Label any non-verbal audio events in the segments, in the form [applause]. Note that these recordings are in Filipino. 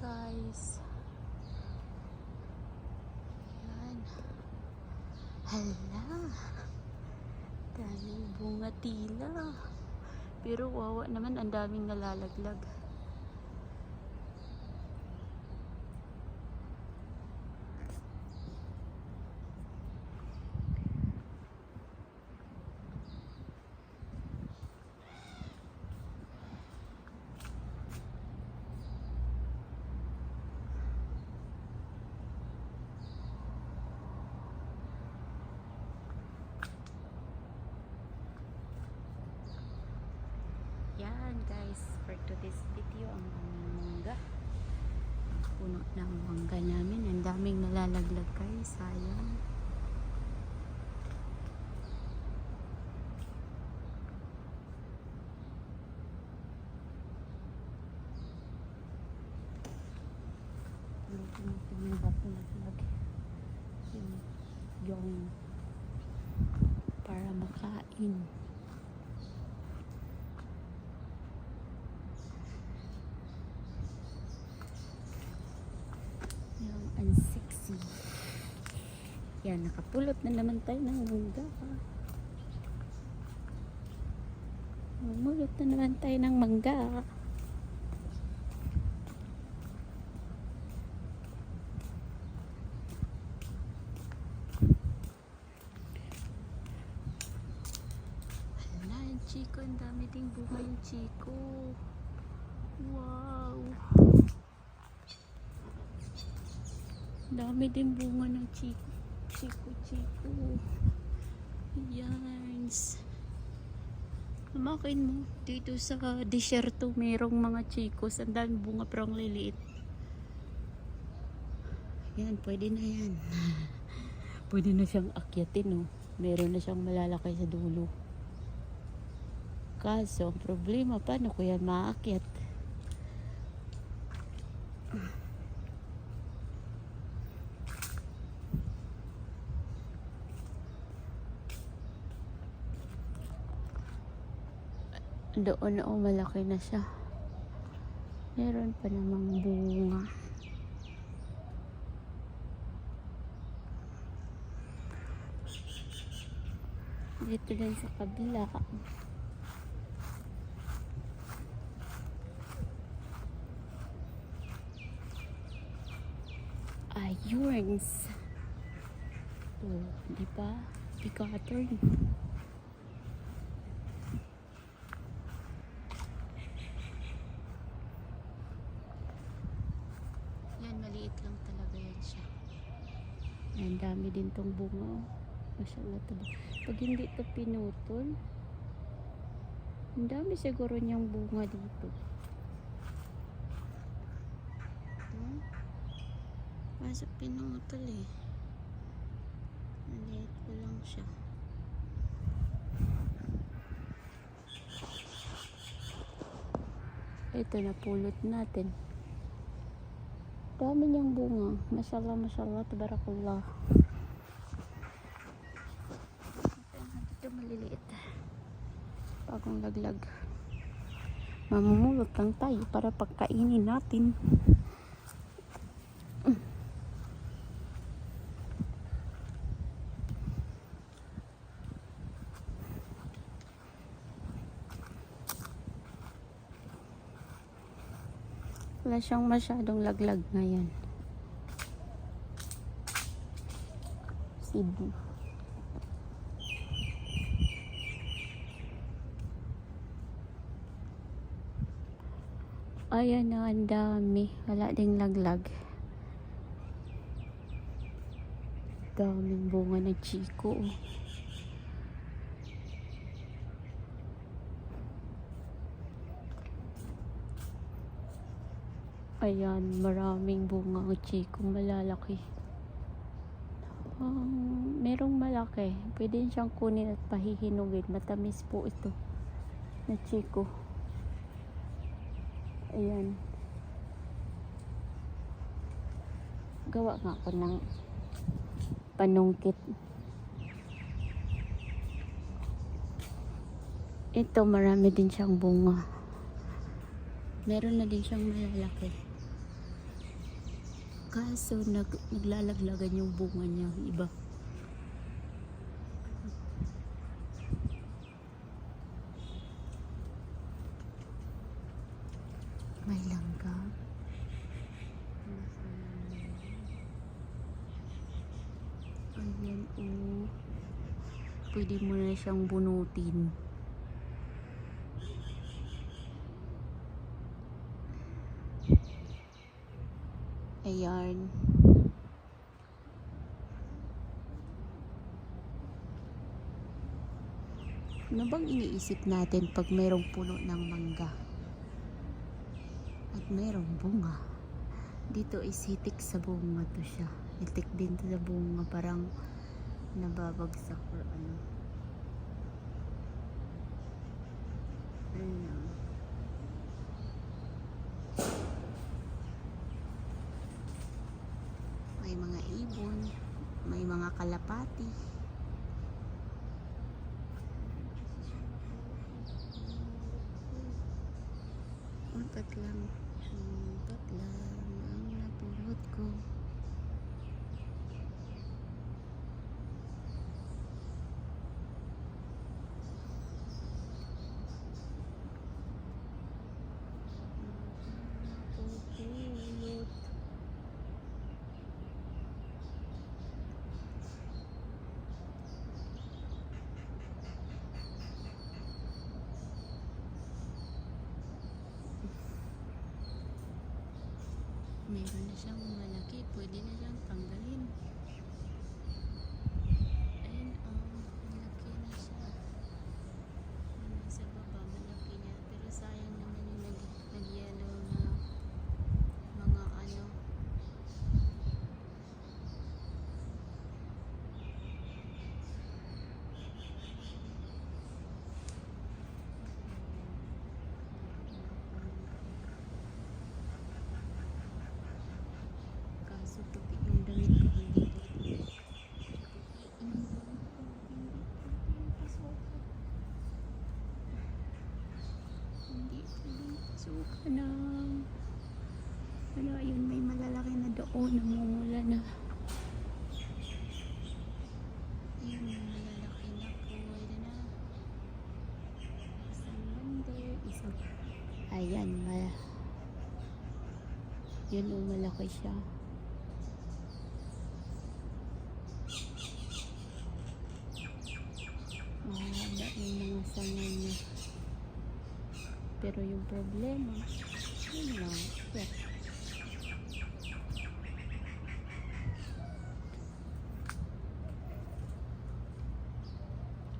guys. Yan. Hala. Daming bunga tila. Pero wawa naman, ang daming nalalaglag. Guys, for today's video ang aming mangga. Ang puno ng mangga namin. Ang daming nalalaglag guys. Sayang. Yung tinitingnan ko naglag. Yung, yung para makain. Yung unsexy. Yan, nakapulot na naman tayo ng mangga. Mamulot na naman tayo ng mangga. Hala, chiko. Ang dami ding bunga yung chiko. Wow. Dami din bunga ng chiko. Chiko. Yarns. Kumakin mo. Dito sa disyerto, merong mga chikos. Ang dami bunga pero ang liliit. Yan, pwede na yan. [laughs] pwede na siyang akyatin, no? Meron na siyang malalaki sa dulo. Kaso, ang problema, paano ko yan maakyat? Doon o malaki na siya. Meron pa namang bunga. Dito din sa kabila. Ayurns. Oh, di ba? Picatorn. Yan, maliit lang talaga yan siya. Dami din tong bunga. oh. To. Pag hindi to pinutol, ang dami siguro niyang bunga dito. Hmm? Kaso pinutol eh. Maliit ko lang siya. Ito na pulot natin. Dami niyang bunga. Mashallah, mashallah, tabarakallah. Ito maliliit. Bagong laglag. Mamumulot lang tayo para pagkainin natin. Wala siyang masyadong laglag ngayon. Cebu. Ayan na, ang dami. Wala ding laglag. Daming bunga ng chiko. oh. Ayan, maraming bunga ang chiko malalaki. Um, merong malaki. Pwede siyang kunin at pahihinugin. Matamis po ito na chiko. Ayan. Gawa nga ako ng panungkit. Ito, marami din siyang bunga. Meron na din siyang malalaki. Kaso nag, naglalaglagan yung bunga niya, iba. May langga. Ayan, oh. Pwede mo na siyang bunutin. Ayan. Ano bang iniisip natin pag mayroong puno ng mangga? Mayroong bunga. Dito is hitik sa bunga to siya. Hitik din to sa bunga. Parang nababagsak or ano. Ayan. May mga ibon. May mga kalapati. Untat lang. Untat lang ang napulot ko. Meron na siyang malaki. Pwede na siyang tanggalin. Ayun, oh. Malaki na siya. Yung Nasa baba, malaki niya. Pero sayang naman yung nag, nag-yellow na mga ano. Kaso puti yung damit ko hindi puti. Hindi pwedeng pasukan ng ano ayun may doon namumula na. May malalaki na pwede na isang bande isang ayan mala yun o malaki siya. Mahaba yung mga sanga niya. Pero yung problema yun lang yeah.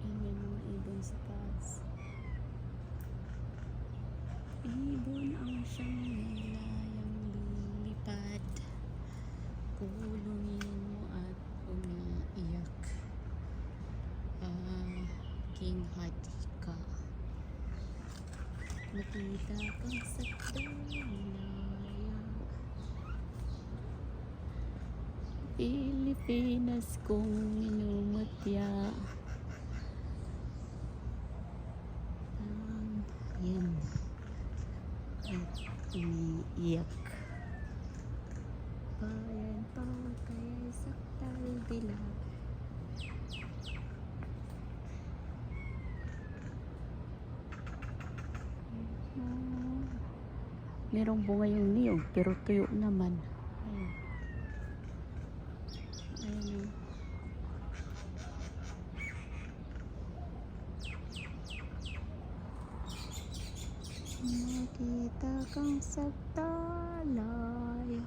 Ayun, may mga ibon sa taas ibon ang siyang malayang lumipad kulungin mo at umiiyak ah, king hati ka nakita kang sa dalaya Pilipinas kong minumutya um, yan at umiiyak bayan pa kaya saktal dilag Ah, merong bunga yung niyog pero tuyo naman oh. Nakita kang sa talaya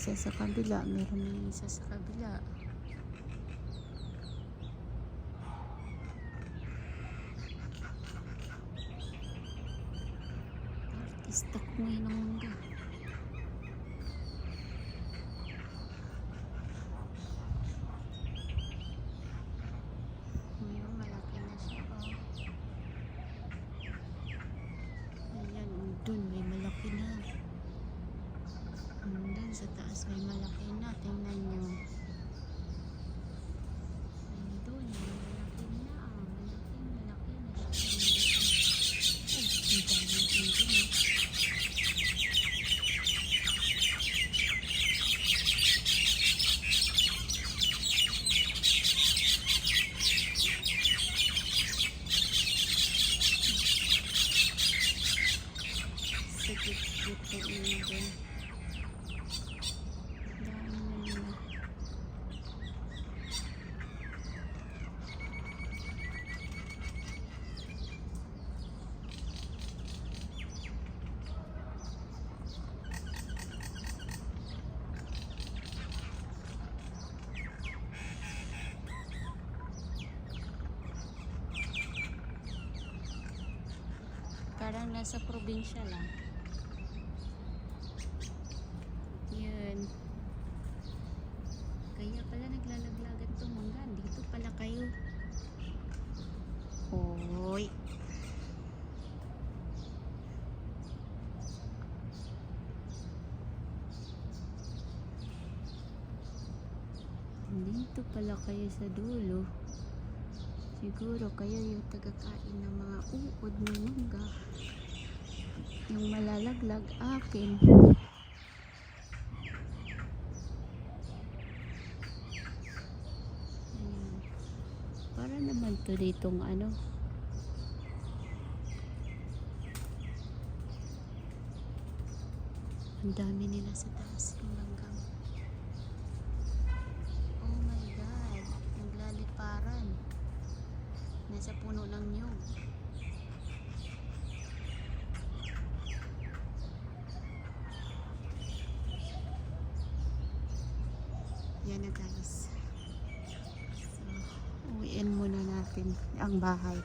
isa sa kabila Meron na isa sa kabila. Artista ko ngayon ng mangga Sikip-sikip po inyo din. Na nila. parang nasa probinsya lang. Dito pala kayo sa dulo. Siguro kayo yung tagakain ng mga uod ng mangga. Yung malalaglag akin. Ayan. Para naman to ditong ano. Ang dami nila sa taas ng langgam. Oh my God. Naglaliparan. Nasa puno ng nyog. Yan na guys. So, uwiin muna natin ang bahay.